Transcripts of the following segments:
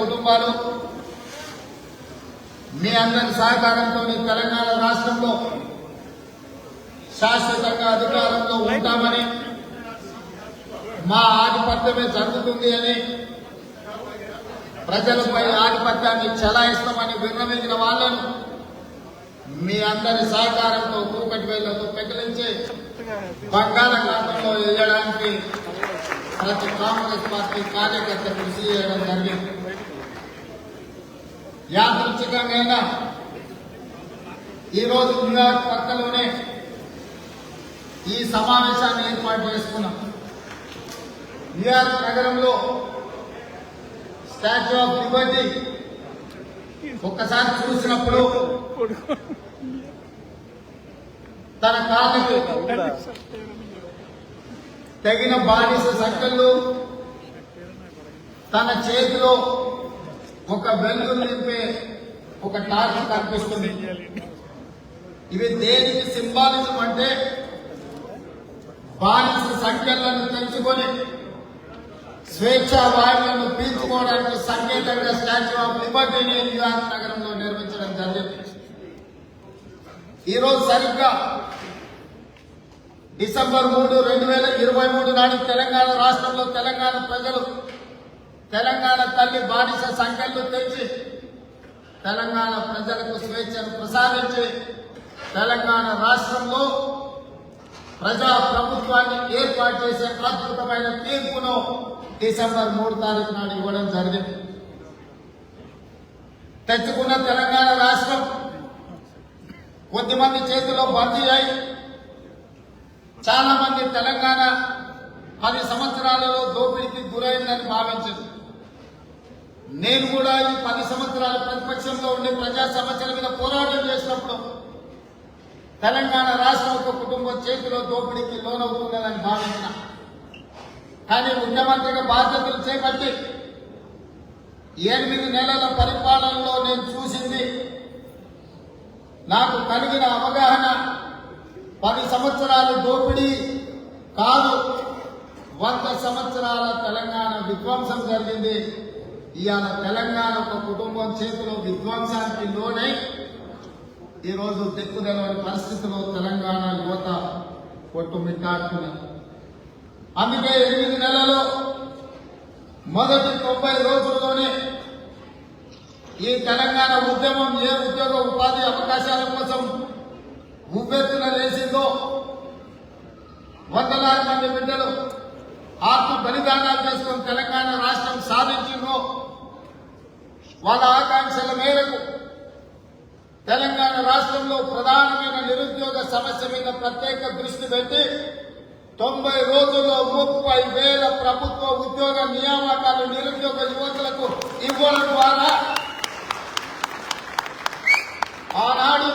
కుటుంబాలు. మీ అందరి సహకారంతో తెలంగాణ రాష్ట్రంలో శాశ్వతంగా అధికారంలో ఉంటామని మా ఆధిపత్యమే జరుగుతుంది అని ప్రజలపై ఆధిపత్యాన్ని చెలాయిస్తామని విన్నవించిన వాళ్ళను మీ అందరి సహకారంతో కూకటి వేళ్ళతో పెకిలించి బంగాళాఖాతంలో వేయడానికి ప్రతి కాంగ్రెస్ పార్టీ కార్యకర్త కృషి చేయడం జరిగింది. యాదృచ్ఛికంగా ఈరోజు న్యూయార్క్ పక్కలోనే ఈ సమావేశాన్ని ఏర్పాటు చేసుకున్నాం. న్యూయార్క్ నగరంలో స్టాచ్యూ ఆఫ్ లిబర్టీ ఒక్కసారి చూసినప్పుడు తన కాళ్ళకు తగిన బానిస సంఖ్యలు తన చేతిలో ఒక వెలుగు నింపే ఒక టార్చ్ కనిపిస్తుంది. ఇవి దేనికి సింబాలిజం అంటే బానిస సంఖ్యలను తెలుసుకొని స్వేచ్ఛా వాయువులను పీల్చుకోవడానికి సంకేతంగా స్టాచ్యూ ఆఫ్ లిబర్టీని న్యూయార్క్ నగరంలో నిర్మించడం జరిగింది. ఈరోజు సరిగ్గా డిసెంబర్ మూడు రెండు వేల ఇరవై మూడు నాడు తెలంగాణ రాష్ట్రంలో తెలంగాణ ప్రజలు తెలంగాణ తల్లి బానిస సంఖ్యలు తెచ్చి తెలంగాణ ప్రజలకు స్వేచ్ఛను ప్రసాదించి తెలంగాణ రాష్ట్రంలో ప్రజా ప్రభుత్వాన్ని ఏర్పాటు చేసే అద్భుతమైన తీర్పును డిసెంబర్ మూడు తారీఖు నాడు ఇవ్వడం జరిగింది. తెచ్చుకున్న తెలంగాణ రాష్ట్రం కొద్దిమంది చేతిలో బందీ అయి చాలా మంది తెలంగాణ పది సంవత్సరాలలో దోపిడీకి గురైందని భావించింది. నేను కూడా ఈ పది సంవత్సరాలు ప్రతిపక్షంలో ఉండి ప్రజా సమస్యల మీద పోరాటం చేసినప్పుడు తెలంగాణ రాష్ట్రం ఒక కుటుంబం చేతిలో దోపిడీకి లోనవుతున్నదని భావించిన. కానీ ముఖ్యమంత్రిగా బాధ్యతలు చేపట్టి ఎనిమిది నెలల పరిపాలనలో నేను చూసింది నాకు కలిగిన అవగాహన పది సంవత్సరాలు దోపిడీ కాదు. వంద సంవత్సరాల తెలంగాణ విధ్వంసం జరిగింది. ఇవాళ తెలంగాణ ఒక కుటుంబం చేతిలో విధ్వంసానికి లోనై ఈరోజు దిక్కుదలవని పరిస్థితిలో తెలంగాణ యువత కొట్టుమిట్టాడుతున్నారు అందుకే ఎనిమిది నెలలు మొదటి తొంభై రోజుల్లోనే ఈ తెలంగాణ ఉద్యమం ఏ ఉద్యోగ ఉపాధి అవకాశాల కోసం ఉవ్వెత్తున లేచిందో వందలాది మంది బిడ్డలు ఆత్మ బలిదానాలు చేసుకుని తెలంగాణ రాష్ట్రం సాధించిందో వాళ్ళ ఆకాంక్షల మేరకు తెలంగాణ రాష్ట్రంలో ప్రధానమైన నిరుద్యోగ సమస్య మీద ప్రత్యేక దృష్టి పెట్టి తొంభై రోజుల్లో ముప్పై వేల ప్రభుత్వ ఉద్యోగ నియామకాలు నిరుద్యోగ యువకులకు ఇవ్వడం ద్వారా ఆనాడు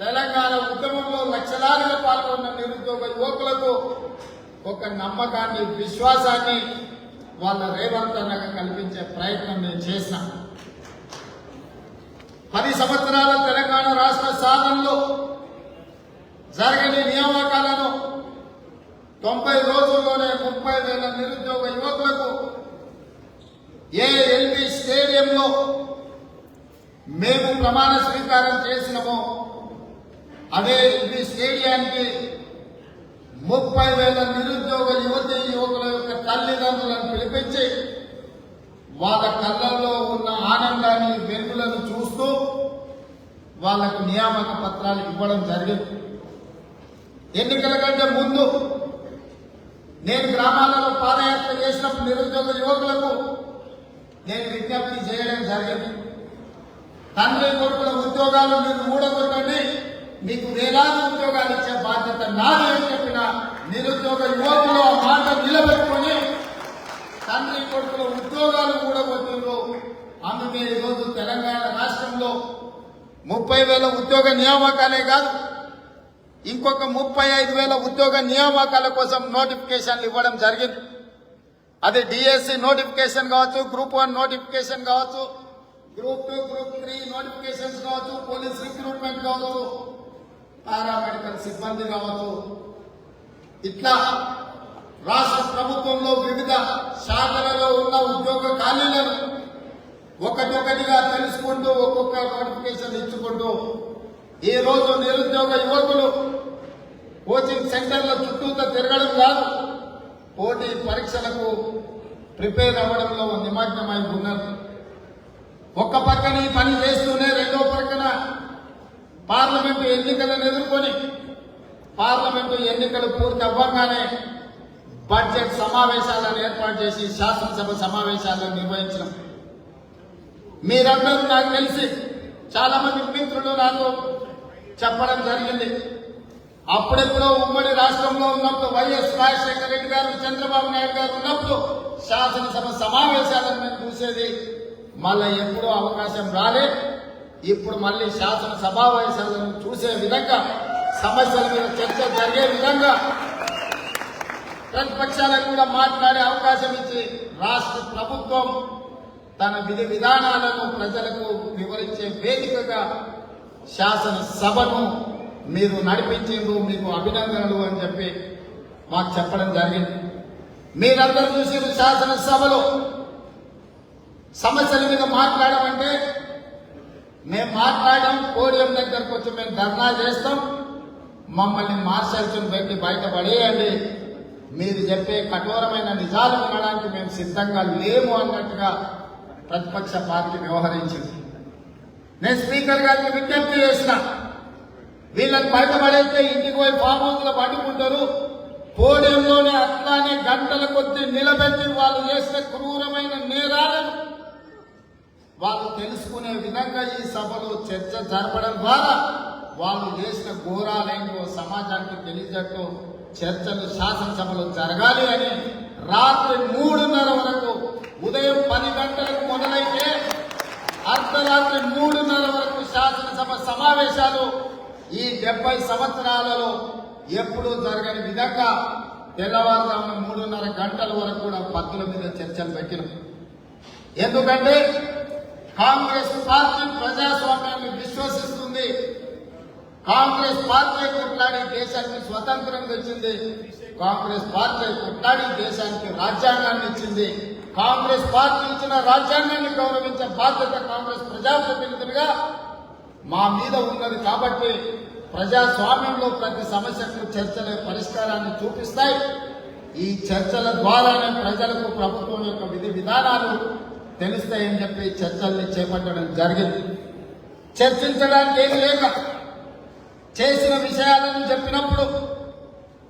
తెలంగాణ ఉద్యమంలో లక్షలాదిగా పాల్గొన్న నిరుద్యోగ యువకులకు ఒక నమ్మకాన్ని విశ్వాసాన్ని వాళ్ళ రేవంత్ కల్పించే ప్రయత్నం నేను చేశాను పది సంవత్సరాల తెలంగాణ రాష్ట్ర సాధనలో జరగని నియామకాలను తొంభై రోజుల్లోనే ముప్పై వేల నిరుద్యోగ యువకులకు ఏఎల్బి స్టేడియంలో మేము ప్రమాణ స్వీకారం చేసినామో. అదే ఎల్బి స్టేడియానికి ముప్పై వేల నిరుద్యోగ యువతి యువకుల యొక్క తల్లిదండ్రులను పిలిపించి వాళ్ళ కళ్ళల్లో ఉన్న ఆనందాన్ని వెలుగులను చూస్తూ వాళ్ళకు నియామక పత్రాలు ఇవ్వడం జరిగింది. ఎన్నికల కంటే ముందు నేను గ్రామాలలో పాదయాత్ర చేసినప్పుడు నిరుద్యోగ యువకులకు నేను విజ్ఞప్తి చేయడం జరిగింది. తండ్రి కొడుకుల ఉద్యోగాలు మీరు మూడగొట్టండి మీకు వేలాది ఉద్యోగాలు ఇచ్చే బాధ్యత నాది అని చెప్పిన నిరుద్యోగ యువకులు ఆ మాట నిలబెట్టుకుని తండ్రి కొడుకుల ఉద్యోగాలు కూడా కూడగొట్టిండ్రు అందుకే ఈరోజు తెలంగాణ రాష్ట్రంలో ముప్పై వేల ఉద్యోగ నియామకాలే కాదు ఇంకొక ముప్పై ఐదు వేల ఉద్యోగ నియామకాల కోసం నోటిఫికేషన్లు ఇవ్వడం జరిగింది. అది డిఎస్సి నోటిఫికేషన్ కావచ్చు గ్రూప్ వన్ నోటిఫికేషన్ కావచ్చు group two group three notifications కావచ్చు పోలీస్ రిక్రూట్మెంట్ కావచ్చు పారామెడికల్ సిబ్బంది కావచ్చు. ఇట్లా రాష్ట్ర ప్రభుత్వంలో వివిధ శాఖలలో ఉన్న ఉద్యోగ ఖాళీలను ఒకటొకటిగా తెలుసుకుంటూ ఒక్కొక్క నోటిఫికేషన్ ఇచ్చుకుంటూ ఈ రోజు నిరుద్యోగ యువకులు కోచింగ్ సెంటర్ల చుట్టూతో తిరగడం కాదు పోటీ పరీక్షలకు ప్రిపేర్ అవ్వడంలో నిమగ్నమై ఉన్నారు. ఒక్క పక్కన ఈ పని చేస్తూనే రెండో పక్కన పార్లమెంటు ఎన్నికలను ఎదుర్కొని పార్లమెంటు ఎన్నికలు పూర్తి అవ్వగానే బడ్జెట్ సమావేశాలను ఏర్పాటు చేసి శాసనసభ సమావేశాలను నిర్వహించడం. మీరందరూ నాకు తెలిసి చాలా మంది మిత్రులు నాకు చెప్పడం జరిగింది. అప్పుడెప్పుడో ఉమ్మడి రాష్ట్రంలో ఉన్నప్పుడు వైఎస్ రాజశేఖర రెడ్డి గారు చంద్రబాబు నాయుడు గారు ఉన్నప్పుడు శాసనసభ సమావేశాలను మేము చూసేది. మళ్ళీ ఎప్పుడూ అవకాశం రాలే. ఇప్పుడు మళ్ళీ శాసన సమావేశాలను చూసే విధంగా సమస్యల మీద చర్చ జరిగే విధంగా ప్రతిపక్షాలకు కూడా మాట్లాడే అవకాశం ఇచ్చి రాష్ట్ర ప్రభుత్వం తన విధి విధానాలను ప్రజలకు వివరించే వేదికగా శాసనసభను మీరు నడిపించేందు మీకు అభినందనలు అని చెప్పి మాకు చెప్పడం జరిగింది. మీరందరూ చూసారు శాసనసభలో సమస్యల మీద మాట్లాడమంటే మేము మాట్లాడడం పోడియం దగ్గరకు వచ్చి మేము ధర్నా చేస్తాం. మమ్మల్ని మార్షల్స్ని పెట్టి బయటపడేయండి. మీరు చెప్పే కఠోరమైన నిజాలు వినడానికి మేము సిద్ధంగా లేము అన్నట్టుగా ప్రతిపక్ష పార్టీ వ్యవహరించింది. నేను స్పీకర్ గారికి విజ్ఞప్తి చేసిన వీళ్ళని బయట పడేస్తే ఇంటికి పోయి ఫామ్ హౌస్ పోడియంలోనే అట్లానే గంటల కొద్ది నిలబెట్టి వాళ్ళు చేసిన క్రూరమైన నేరాలను వాళ్ళు తెలుసుకునే విధంగా ఈ సభలో చర్చ జరపడం ద్వారా వాళ్ళు చేసిన ఘోరాలేంటో సమాజానికి తెలియజట్టు చర్చలు శాసనసభలో జరగాలి అని రాత్రి మూడున్నర వరకు ఉదయం పది గంటలకు మొదలైతే అర్ధరాత్రి మూడున్నర వరకు శాసనసభ సమావేశాలు ఈ డెబ్బై సంవత్సరాలలో ఎప్పుడూ జరగని విధంగా తెల్లవారుజామున మూడున్నర గంటల వరకు కూడా పత్తుల మీద చర్చలు పెట్టినాం. ఎందుకంటే కాంగ్రెస్ పార్టీ ప్రజాస్వామ్యాన్ని విశ్వసిస్తుంది. కాంగ్రెస్ పార్టీ కొట్లాడి దేశానికి స్వతంత్రం తెచ్చింది. కాంగ్రెస్ పార్టీ కొట్లాడి దేశానికి రాజ్యాంగాన్ని ఇచ్చింది. కాంగ్రెస్ పార్టీ ఇచ్చిన రాజ్యాంగాన్ని గౌరవించే బాధ్యత కాంగ్రెస్ ప్రజాప్రతినిధులుగా మా మీద ఉన్నది కాబట్టి ప్రజాస్వామ్యంలో ప్రతి సమస్యకు చర్చలే పరిష్కారాన్ని చూపిస్తాయి. ఈ చర్చల ద్వారానే ప్రజలకు ప్రభుత్వం యొక్క విధి విధానాలు తెలుస్తాయని చెప్పి చర్చల్ని చేపట్టడం జరిగింది. చర్చించడానికి ఏమి లేక చేసిన విషయాలను చెప్పినప్పుడు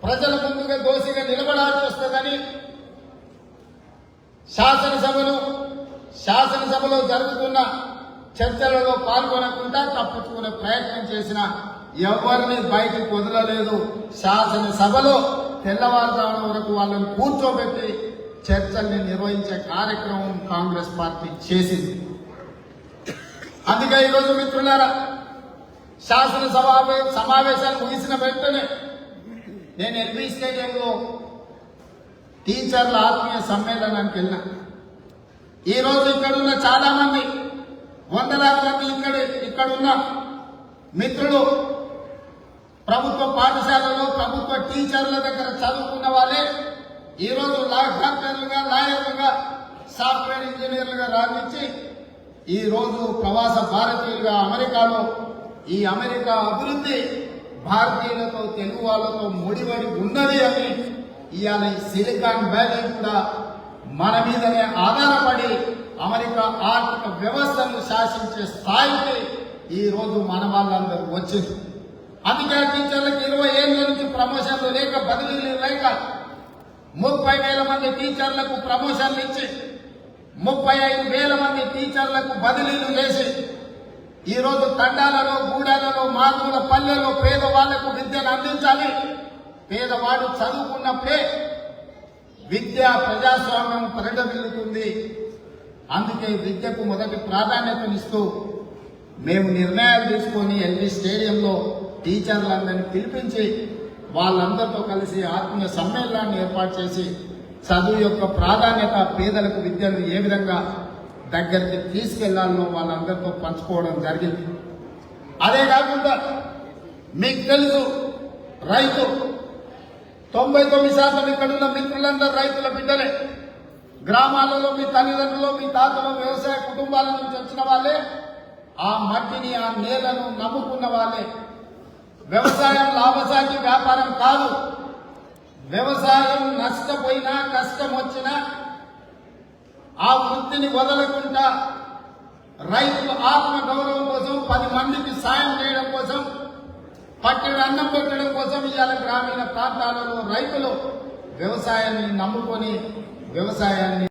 ప్రజల ముందుగా దోషిగా నిలబడాల్సి వస్తుందని శాసనసభను శాసనసభలో జరుగుతున్న చర్చలలో పాల్గొనకుండా తప్పించుకునే ప్రయత్నం చేసిన ఎవరిని బయటకు వదలలేదు. శాసనసభలో తెల్లవారుజామున వరకు వాళ్ళని కూర్చోబెట్టి చర్చల్ని నిర్వహించే కార్యక్రమం కాంగ్రెస్ పార్టీ చేసింది. అందుకే ఈరోజు మిత్రులారా శాసన సమావేశాలు ముగిసిన వెంటనే నేను ఎల్బీ స్టేడియంలో టీచర్ల ఆత్మీయ సమ్మేళనానికి వెళ్ళిన. ఈరోజు ఇక్కడున్న ఇక్కడ ఉన్న వందలాది మంది ఇక్కడ ఇక్కడ ఉన్న మిత్రులు ప్రభుత్వ పాఠశాలలో ప్రభుత్వ టీచర్ల దగ్గర చదువుకున్న వాళ్ళే ఈరోజు డాక్టర్లుగా లాయర్లుగా సాఫ్ట్వేర్ ఇంజనీర్లుగా రాణించి ఈ రోజు ప్రవాస భారతీయులుగా అమెరికాలో ఈ అమెరికా అభివృద్ధి భారతీయులతో తెలుగు వాళ్ళతో ముడిపడి ఉన్నది అని ఇవాళ ఈ సిలికాన్ వ్యాలీ కూడా మన మీదనే ఆధారపడి అమెరికా ఆర్థిక వ్యవస్థను శాసించే స్థాయికి ఈ రోజు మన వాళ్ళందరూ వచ్చింది అందుకే టీచర్లకు ఇరవై ఏళ్ళ నుంచి ప్రమోషన్లు లేక బదిలీలు లేక ముప్పై వేల మంది టీచర్లకు ప్రమోషన్లు ఇచ్చి ముప్పై ఐదు వేల మంది టీచర్లకు బదిలీలు చేసి ఈ రోజు తండాలలో గూడాలలో మారుమూల పల్లెల్లో పేదవాళ్ళకు విద్యను అందించాలి. పేదవాడు చదువుకున్నప్పుడే విద్య ప్రజాస్వామ్యం పరిడమిల్లుతుంది అందుకే విద్యకు మొదటి ప్రాధాన్యతనిస్తూ మేము నిర్ణయాలు తీసుకొని ఎల్బీ స్టేడియంలో టీచర్లందరినీ పిలిపించి వాళ్ళందరితో కలిసి ఆత్మీయ సమ్మేళనాన్ని ఏర్పాటు చేసి చదువు యొక్క ప్రాధాన్యత పేదలకు విద్యను ఏ విధంగా దగ్గరికి తీసుకెళ్ళాలనో వాళ్ళందరితో పంచుకోవడం జరిగింది. అదే కాకుండా మీకు తెలుసు రైతు తొంభై తొమ్మిది శాతం ఇక్కడ ఉన్న మిత్రులందరూ రైతుల బిడ్డలే. గ్రామాలలో మీ తల్లిదండ్రులు మీ తాతలు వ్యవసాయ కుటుంబాల నుంచి వచ్చిన వాళ్ళే ఆ మట్టిని ఆ నేలను నమ్ముకున్న వాళ్ళే. వ్యవసాయం లాభసాటి వ్యాపారం కాదు. వ్యవసాయం నష్టపోయినా కష్టం వచ్చినా ఆ వృత్తిని వదలకుండా రైతుల ఆత్మ గౌరవం కోసం పది మందికి సాయం చేయడం కోసం పట్టణ అన్నం పెట్టడం కోసం ఇవాళ గ్రామీణ ప్రాంతాలలో రైతులు వ్యవసాయాన్ని నమ్ముకొని వ్యవసాయాన్ని